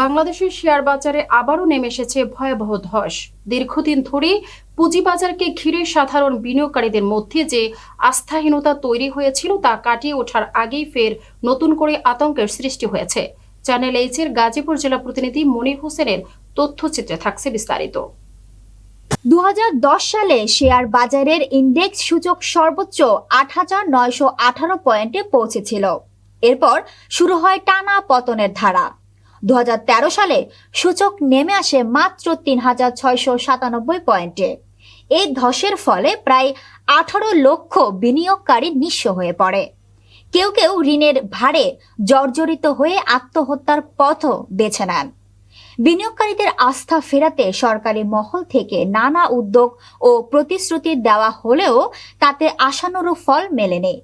বাংলাদেশের শেয়ার বাজারে আবারও নেমে এসেছে ভয়াবহ ধস। দীর্ঘদিন ধরে পুঁজিবাজারকে ঘিরে সাধারণ বিনিয়োগকারীদের মধ্যে যে আস্থাহীনতা তৈরি হয়েছিল তা কাটিয়ে ওঠার আগেই ফের নতুন করে আতঙ্কের সৃষ্টি হয়েছে। চ্যানেল এইচ এর গাজীপুর জেলা প্রতিনিধি মনির হোসেনের তথ্যচিত্রে থাকছে বিস্তারিত। দু হাজার দশ সালে শেয়ার বাজারের ইন্ডেক্স সূচক সর্বোচ্চ আট হাজার নয়শো আঠারো পয়েন্টে পৌঁছেছিল। এরপর শুরু হয় টানা পতনের ধারা। দু হাজার তেরো সালে সূচক নেমে আসে মাত্র তিন হাজার সাতানব্বই পয়েন্টে। এই ধসের ফলে প্রায় আঠারো লক্ষ বিনিয়োগকারী নিঃস্ব হয়ে পড়ে। কেউ কেউ ঋণের ভারে জর্জরিত হয়ে আত্মহত্যার পথও বেছে নেন। বিনিয়োগকারীদের আস্থা ফেরাতে সরকারি মহল থেকে নানা উদ্যোগ ও প্রতিশ্রুতি দেওয়া হলেও তাতে আশানুরূপ ফল মেলেনি।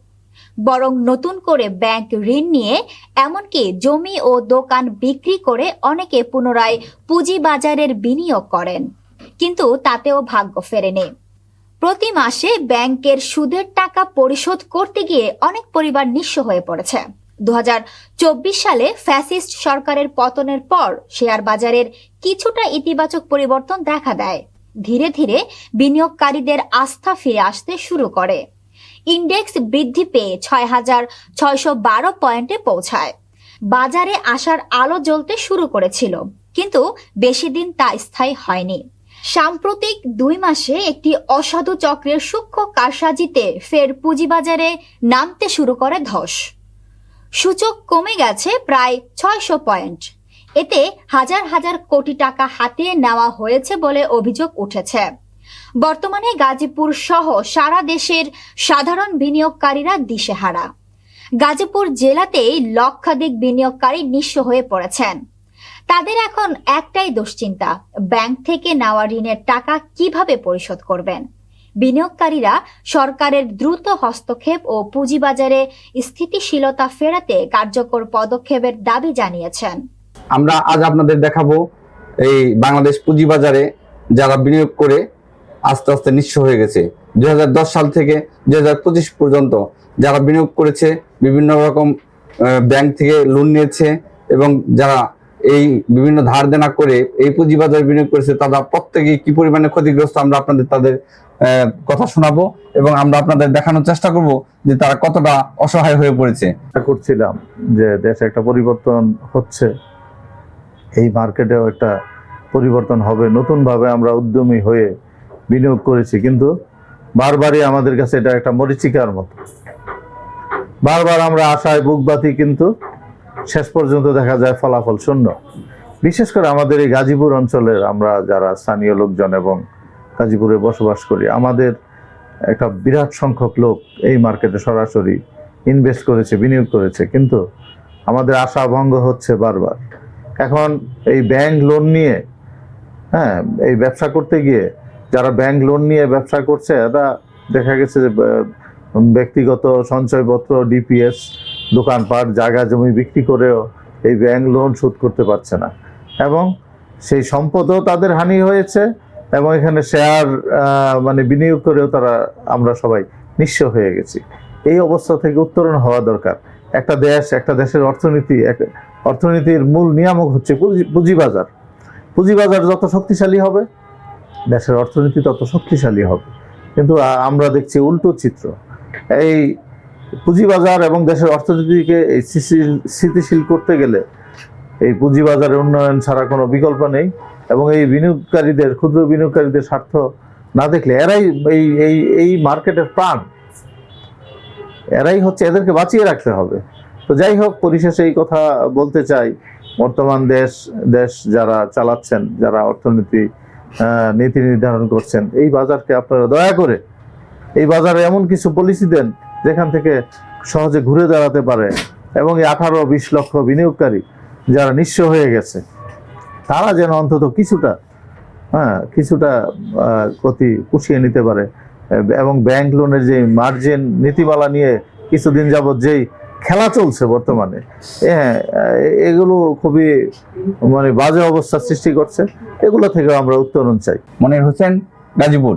বরং নতুন করে ব্যাংক ঋণ নিয়ে, এমনকি জমি ও দোকান বিক্রি করে অনেকে পুনরায় পুঁজিবাজারের বিনিয়োগ করেন। কিন্তু তাতেও ভাগ্য ফেরেনি। প্রতি মাসে ব্যাংকের সুদের টাকা পরিশোধ করতে গিয়ে অনেক পরিবার নিঃস্ব হয়ে পড়েছে। দু হাজার চব্বিশ সালে ফ্যাসিস্ট সরকারের পতনের পর শেয়ার বাজারের কিছুটা ইতিবাচক পরিবর্তন দেখা দেয়। ধীরে ধীরে বিনিয়োগকারীদের আস্থা ফিরে আসতে শুরু করে। ইন্ডেক্স বৃদ্ধি পেয়ে ছয় হাজার ছয়শো বারো পয়েন্টে পৌঁছায়। বাজারে আসার আলো জ্বলতে শুরু করেছিল, কিন্তু বেশি দিন তা স্থায়ী হয়নি। সাম্প্রতিক দুই মাসে একটি অসাধু চক্রের সূক্ষ্ম কারসাজিতে ফের পুঁজিবাজারে নামতে শুরু করে ধস। সূচক কমে গেছে প্রায় ছয়শো পয়েন্ট। এতে হাজার হাজার কোটি টাকা হাতিয়ে নেওয়া হয়েছে বলে অভিযোগ উঠেছে। বর্তমানে গাজীপুর সহ সারা দেশের সাধারণ বিনিয়োগকারীরা দিশেহারা। গাজীপুর জেলাতেই লক্ষাধিক বিনিয়োগকারী নিঃস্ব হয়ে পড়েছেন। তাদের এখন একটাই দুশ্চিন্তা, ব্যাংক থেকে নেওয়া ঋণের টাকা কীভাবে পরিশোধ করবেন? বিনিয়োগকারীরা সরকারের দ্রুত হস্তক্ষেপ ও পুঁজিবাজারে স্থিতিশীলতা ফেরাতে কার্যকর পদক্ষেপের দাবি জানিয়েছেন। আমরা আজ আপনাদের দেখাবো এই বাংলাদেশ পুঁজিবাজারে যারা বিনিয়োগ করে আস্তে আস্তে নিঃস্ব হয়ে গেছে। দুই হাজার দশ সাল থেকে দু হাজার পঁচিশ পর্যন্ত যারা বিনিয়োগ করেছে, বিভিন্ন রকম ব্যাংক থেকে লোন নিয়েছে এবং যারা এই বিভিন্ন ধার দেনা করে এই পুঁজিবাজারে বিনিয়োগ করেছে, তারা প্রত্যেকেই কি পরিমাণে ক্ষতিগ্রস্ত আমরা আপনাদের, তাদের কথা শোনাবো এবং আমরা আপনাদের দেখানোর চেষ্টা করব যে তারা কতটা অসহায় হয়ে পড়েছে। করছিলাম যে দেশে একটা পরিবর্তন হচ্ছে, এই মার্কেটেও একটা পরিবর্তন হবে। নতুনভাবে আমরা উদ্যমী হয়ে বিনিয়োগ করেছি, কিন্তু বারবারই আমাদের কাছে এটা একটা মরিচিকার মতো। বারবার আমরা আশায় বুক বাতি কিন্তু শেষ পর্যন্ত দেখা যায় ফলাফল শূন্য। বিশেষ করে আমাদের এই গাজীপুর অঞ্চলের আমরা যারা স্থানীয় লোকজন এবং গাজীপুরে বসবাস করি, আমাদের একটা বিরাট সংখ্যক লোক এই মার্কেটে সরাসরি ইনভেস্ট করেছে, বিনিয়োগ করেছে, কিন্তু আমাদের আশা ভঙ্গ হচ্ছে বারবার। এখন এই ব্যাংক লোন নিয়ে হ্যাঁ এই ব্যবসা করতে গিয়ে যারা ব্যাংক লোন নিয়ে ব্যবসা করছে, এরা দেখা গেছে যে ব্যক্তিগত সঞ্চয়পত্র ডিপিএস দোকানপাট, জায়গা জমি বিক্রি করেও এই ব্যাংক লোন শোধ করতে পারছে না। এবং সেই সম্পদও তাদের হানি হয়েছে এবং এখানে শেয়ার মানে বিনিয়োগ করেও তারা, আমরা সবাই নিঃস্ব হয়ে গেছি। এই অবস্থা থেকে উত্তরণ হওয়া দরকার। একটা দেশ, একটা দেশের অর্থনীতি, এক- অর্থনীতির মূল নিয়ামক হচ্ছে পুঁজি- পুঁজিবাজার। পুঁজিবাজার যত শক্তিশালী হবে দেশের অর্থনীতি তত শক্তিশালী হবে। কিন্তু আমরা দেখছি উল্টো চিত্র। এই পুঁজিবাজার এবং দেশের অর্থনীতিকে এই স্থিতিশীল করতে গেলে এই পুঁজিবাজারের উন্নয়ন ছাড়া কোনো বিকল্প নেই এবং এই বিনিয়োগকারীদের, ক্ষুদ্র বিনিয়োগকারীদের স্বার্থ না দেখলে এরাই এই এই এই মার্কেটের প্রাণ। এরাই হচ্ছে এদেরকে বাঁচিয়ে রাখতে হবে। তো যাই হোক, পরিশেষে এই কথা বলতে চাই। বর্তমান দেশ দেশ যারা চালাচ্ছেন, যারা অর্থনীতি নীতি নির্ধারণ করছেন। এই বাজারকে আপনারা দয়া করে, এই বাজারে এমন কিছু পলিসি দেন যেখান থেকে সহজে ঘুরে দাঁড়াতে পারে এবং এই আঠারো বিশ লক্ষ বিনিয়োগকারী যারা নিঃস্ব হয়ে গেছে, তারা যেন অন্তত কিছুটা হ্যাঁ কিছুটা ক্ষতি পুষিয়ে নিতে পারে। এবং ব্যাংক লোনের যে মার্জিন নীতিমালা নিয়ে কিছুদিন যাবত যেই খেলা চলছে বর্তমানে। হ্যাঁ এগুলো খুবই মানে বাজে অবস্থা সৃষ্টি করছে। এগুলো থেকে আমরা উত্তরণ চাই। মনির হোসেন, গাজীপুর।